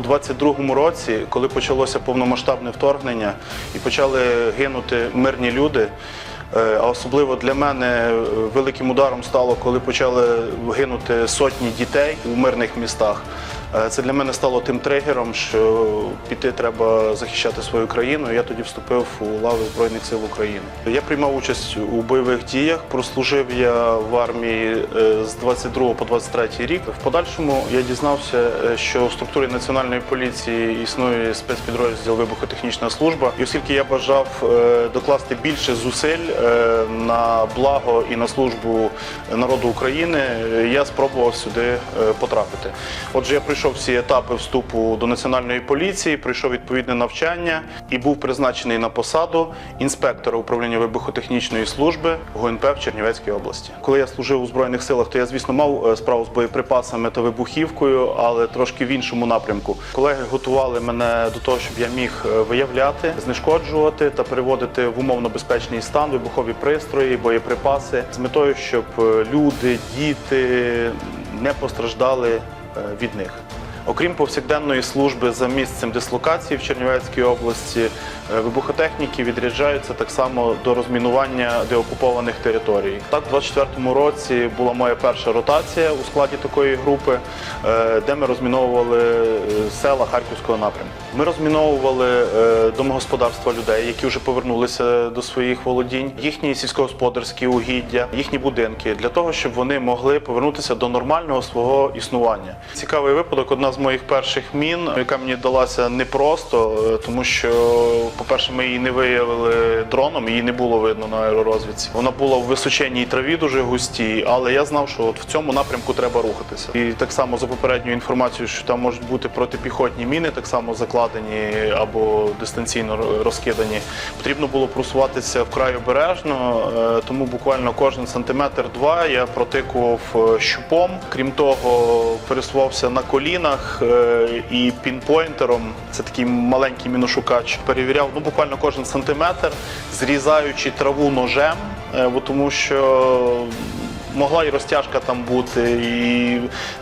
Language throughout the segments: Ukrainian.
У 22-му році, коли почалося повномасштабне вторгнення і почали гинути мирні люди. е, А особливо для мене е, великим ударом стало, коли почали гинути сотні дітей у мирних містах. Е, Це для мене стало тим тригером, що піти треба захищати свою країну. Я тоді вступив у лави Збройних сил України. Я приймав участь у бойових діях. Прослужив я в армії е, з 22 по 23 рік. В подальшому я дізнався, е, що в структурі національної поліції існує спецпідрозділ вибухотехнічна служба. І оскільки я бажав докласти більше зусиль на благо і на службу народу України, я спробував сюди потрапити. Отже, я пройшов всі етапи вступу до національної поліції, пройшов відповідне навчання і був призначений на посаду інспектора управління вибухотехнічної служби ГУНП в Чернівецькій області. Коли я служив у збройних силах, то я, звісно, мав е, справу з боєприпасами та вибухівкою, але трошки в іншому напрямку. Колеги готували мене до того, щоб я міг е, виявляти, знешкоджувати та переводити в умовно безпечний стан вибухові пристрої, боєприпаси з метою, щоб е, люди, діти не постраждали від них. Окрім повсякденної служби за місцем дислокації в Чернівецькій області, вибухотехніки відряджаються так само до розмінування деокупованих територій. Так, у 24-му році була моя перша ротація у складі такої групи, е, де ми розміновували е, села Харківського напрямку. Ми розміновували е, домогосподарства людей, які вже повернулися до своїх володінь, їхні сільськогосподарські угіддя, їхні будинки для того, щоб вони могли повернутися до нормального свого існування. Цікавий випадок. Одна з моїх перших мін, яка мені далася непросто, е, тому що, по-перше, ми її не виявили дроном, її не було видно на аеророзвідці. Вона була в височенній траві, дуже густій, але я знав, що от в цьому напрямку треба рухатися. І так само за попередньою інформацією, що там можуть бути протипіхотні міни, так само закладені або дистанційно розкидані. Потрібно було просуватися вкрай обережно, е, тому буквально кожен сантиметр-два я протикував е, щупом. Крім того, пересувався на колінах е, і пінпойнтером. Це такий маленький міношукач. Перевіряв ну буквально кожен сантиметр, зрізаючи траву ножем, е, бо тому що. Могла і розтяжка там бути, і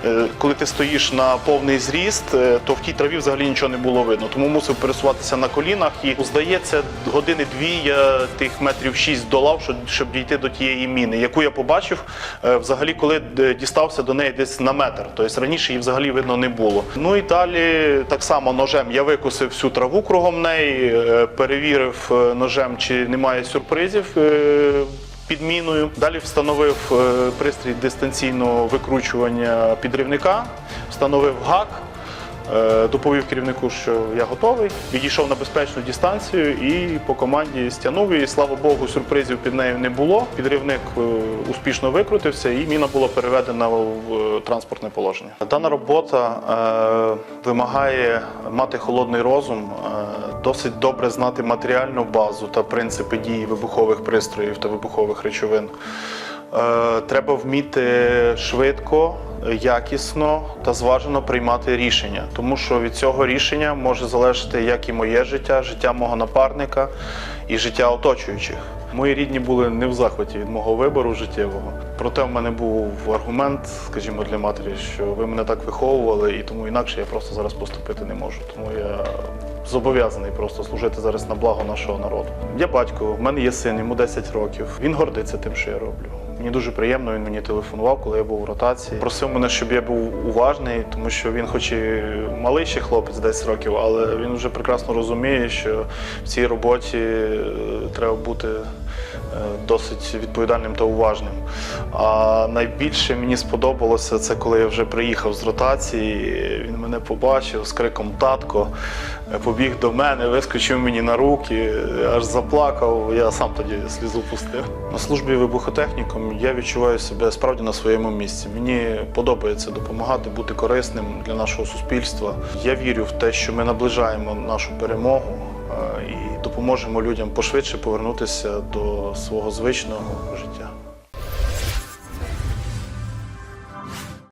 е, коли ти стоїш на повний зріст, е, то в тій траві взагалі нічого не було видно. Тому мусив пересуватися на колінах. І здається, години-дві я тих метрів шість долав, щоб, щоб дійти до тієї міни, яку я побачив е, взагалі, коли дістався до неї десь на метр. Тобто раніше її взагалі видно не було. Ну і далі так само ножем я викосив всю траву кругом неї, перевірив ножем, чи немає сюрпризів. Е, під міною. Далі встановив е, пристрій дистанційного викручування підривника, встановив гак, е, доповів керівнику, що я готовий. Відійшов на безпечну дистанцію і по команді стягнув її. Слава Богу, сюрпризів під нею не було. Підривник е, успішно викрутився, і міна була переведена в транспортне положення. Дана робота вимагає мати холодний розум, досить добре знати матеріальну базу та принципи дії вибухових пристроїв та вибухових речовин. Е, Треба вміти швидко, якісно та зважено приймати рішення, тому що від цього рішення може залежати як і моє життя, життя мого напарника і життя оточуючих. Мої рідні були не в захваті від мого вибору життєвого. Проте в мене був аргумент, скажімо, для матері, що ви мене так виховували, і тому інакше я просто зараз поступити не можу. Тому я зобов'язаний просто служити зараз на благо нашого народу. Я батько, в мене є син, йому 10 років. Він гордиться тим, що я роблю. Мені дуже приємно, він мені телефонував, коли я був у ротації. Просив мене, щоб я був уважний, тому що він, хоч і малий ще хлопець 10 років, але він вже прекрасно розуміє, що в цій роботі е, треба бути досить відповідальним та уважним. А найбільше мені сподобалося це, коли я вже приїхав з ротації. Він мене побачив з криком Татко, е, побіг до мене, вискочив мені на руки, аж заплакав. Я сам тоді слізу пустив. На службі вибухотехніком я відчуваю себе справді на своєму місці. Мені подобається допомагати, бути корисним для нашого суспільства. Я вірю в те, що ми наближаємо нашу перемогу е, і допоможемо людям пошвидше повернутися до свого звичного життя.